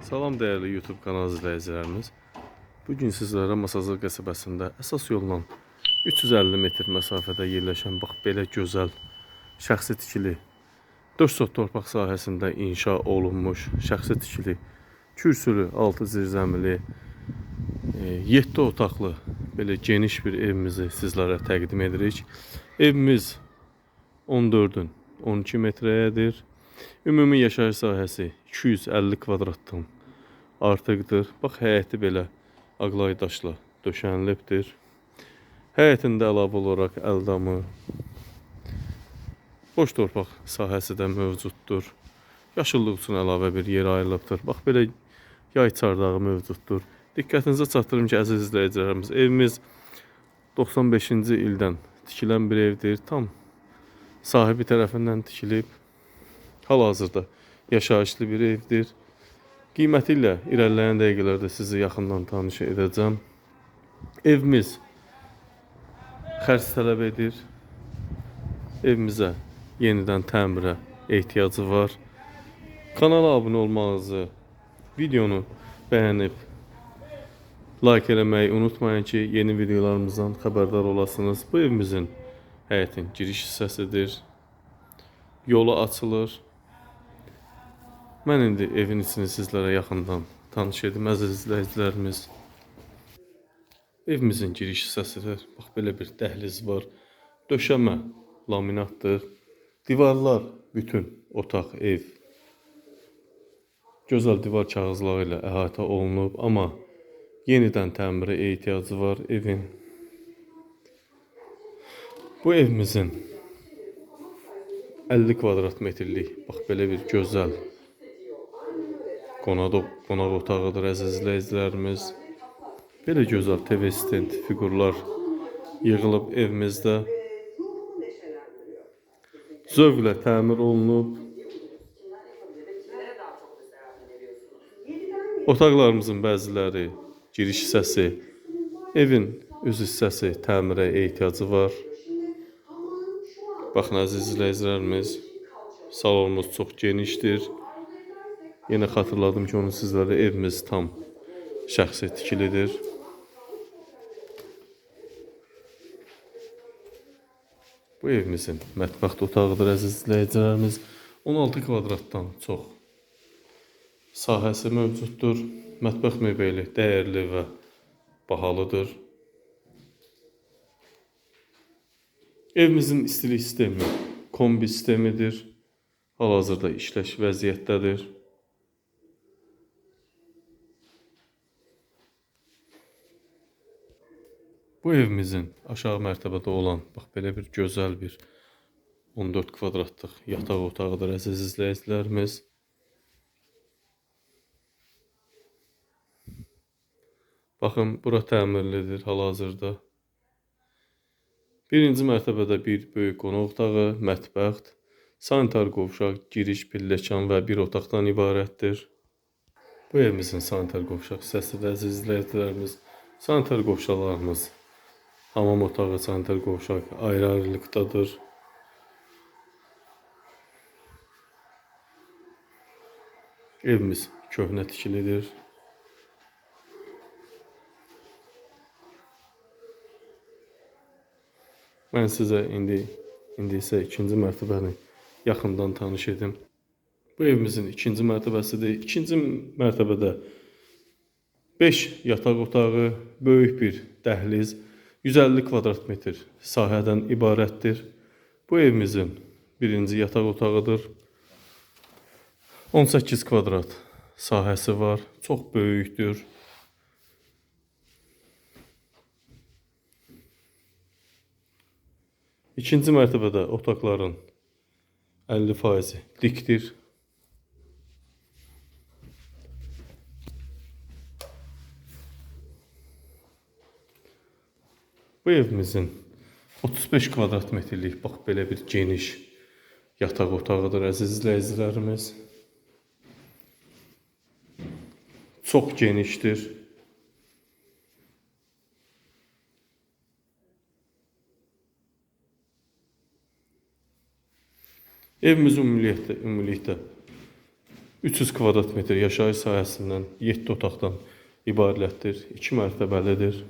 Salam dəyərli YouTube kanalı izləyicilərimiz. Bu gün sizlərə Masazır qəsəbəsində əsas yolla 350 metr məsafədə yerləşən bax belə gözəl şəxsi tikili 4 sot torpaq sahəsində inşa olunmuş şəxsi tikili kürsülü, altı zirzəmili 7 otaqlı belə geniş bir evimizi sizlərə təqdim edirik. Evimiz 14-ün 12 metrəyədir. Ümumi yaşayış sahəsi 250 kvadratdan artıqdır. Bax həyəti belə ağlay daşla döşənilibdir. Həyətində əlavə olaraq əldamı, boş torpaq sahəsi də mövcuddur. Yaşıllıq üçün əlavə bir yer ayrılıbdır. Bax belə yay çardağı mövcuddur. Diqqətinizə çatdırım ki, əziz izləyicilərimiz, evimiz 95-ci ildən tikilən bir evdir. Tam sahibi tərəfindən tikilib. Hal-hazırda yaşayışlı bir evdir. Qiyməti ilə irəliləyən dəqiqələrdə sizi yaxından tanış edəcəm. Evimiz xərc tələb edir. Evimizə yenidən təmirə ehtiyacı var. Kanala abunə olmağınızı, videonu bəyənib like eləməyi unutmayın ki, yeni videolarımızdan xəbərdar olasınız. Bu evimizin həyətin giriş hissəsidir. Yolu açılır. Mən indi evin içini sizlərə yaxından tanış edim əziz izləyicilərimiz. Evimizin giriş hissəsidir. Bax belə bir dəhliz var. Döşəmə laminatdır. Divarlar bütün otaq, ev gözəl divar kağızları ilə əhatə olunub, amma yenidən təmirə ehtiyacı var evin. Bu evimizin 50 kvadrat metrlik bax belə bir gözəl qonaq qonaq otağıdır əziz izləyicilərimiz. Belə gözəl TV stent fiqurlar yığılıb evimizdə. Zövqlə təmir olunub. Otaqlarımızın bəziləri giriş hissəsi, evin üz hissəsi təmirə ehtiyacı var. Baxın əziz izləyicilərimiz, salonumuz çox genişdir. Yenə xatırladım ki, onu sizlərə evimiz tam şəxsi tikilidir. Bu evimizin mətbəx otağıdır əziz izləyicilərimiz. 16 kvadratdan çox sahəsi mövcuddur. Mətbəx mebeli dəyərli və bahalıdır. Evimizin istilik sistemi kombi sistemidir. Hal-hazırda işləş vəziyyətdədir. Bu evimizin aşağı mərtəbədə olan bax belə bir gözəl bir 14 kvadratlıq yataq otağıdır əziz izləyicilərimiz. Baxın, bura təmirlidir hal-hazırda. Birinci mərtəbədə bir böyük qonaq otağı, mətbəx, sanitar qovşaq, giriş, pilləkan və bir otaqdan ibarətdir. Bu evimizin sanitar qovşaq hissəsidir əziz izləyicilərimiz. Sanitar qovşaqlarımız hamam otağı, sanitar qovşaq ayrı-ayrılıqdadır. Evimiz köhnə tikilidir. Mən sizə indi indi isə ikinci mərtəbəni yaxından tanış edim. Bu evimizin ikinci mərtəbəsidir. İkinci mərtəbədə 5 yataq otağı, böyük bir dəhliz, 150 kvadrat metr sahədən ibarətdir. Bu evimizin birinci yataq otağıdır. 18 kvadrat sahəsi var. Çox böyükdür. İkinci mərtəbədə otaqların 50%-i dikdir. Bu evimizin 35 kvadrat metrlik bax belə bir geniş yataq otağıdır əziz izləyicilərimiz. Çox genişdir. Evimiz ümumiyyətlə, ümumilikdə 300 kvadrat metr yaşayış sahəsindən 7 otaqdan ibarətdir. 2 mərtəbəlidir.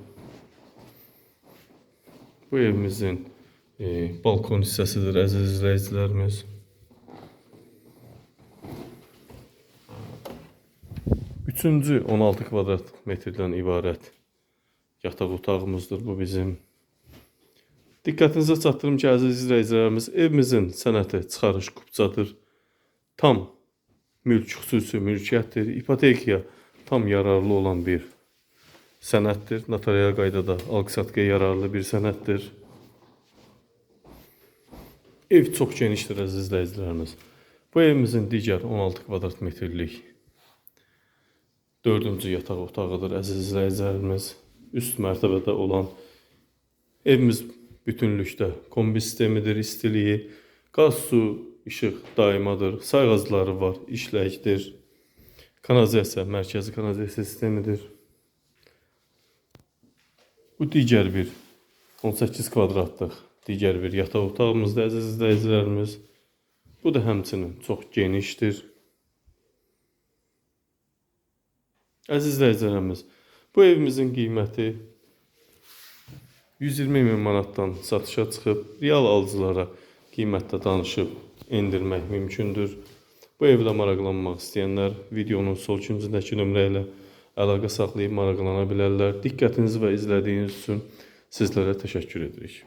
Bu evimizin e, balkon hissəsidir əziz izləyicilərimiz. Üçüncü 16 kvadrat metrdən ibarət yataq otağımızdır bu bizim. Diqqətinizə çatdırım ki, əziz izləyicilərimiz, evimizin sənəti çıxarış kupçadır. Tam mülk xüsusi mülkiyyətdir. İpotekaya tam yararlı olan bir sənəddir. Notarial qaydada alqı-satqıya yararlı bir sənəddir. Ev çox genişdir əziz izləyicilərimiz. Bu evimizin digər 16 kvadrat metrlik dördüncü yataq otağıdır əziz izləyicilərimiz. Üst mərtəbədə olan evimiz bütünlükdə kombi sistemidir, istiliyi, qaz, su, işıq daimadır, sayğacları var, işləkdir. Kanalizasiya, mərkəzi kanalizasiya sistemidir. Bu digər bir 18 kvadratlıq digər bir yataq otağımızdır əziz izləyicilərimiz. Bu da həmçinin çox genişdir. Əziz izləyicilərimiz, bu evimizin qiyməti 120 min manatdan satışa çıxıb, real alıcılara qiymətdə danışıb endirmək mümkündür. Bu evlə maraqlanmaq istəyənlər videonun sol küncündəki nömrə ilə əlaqə saxlayıb maraqlana bilərlər. Diqqətiniz və izlədiyiniz üçün sizlərə təşəkkür edirik.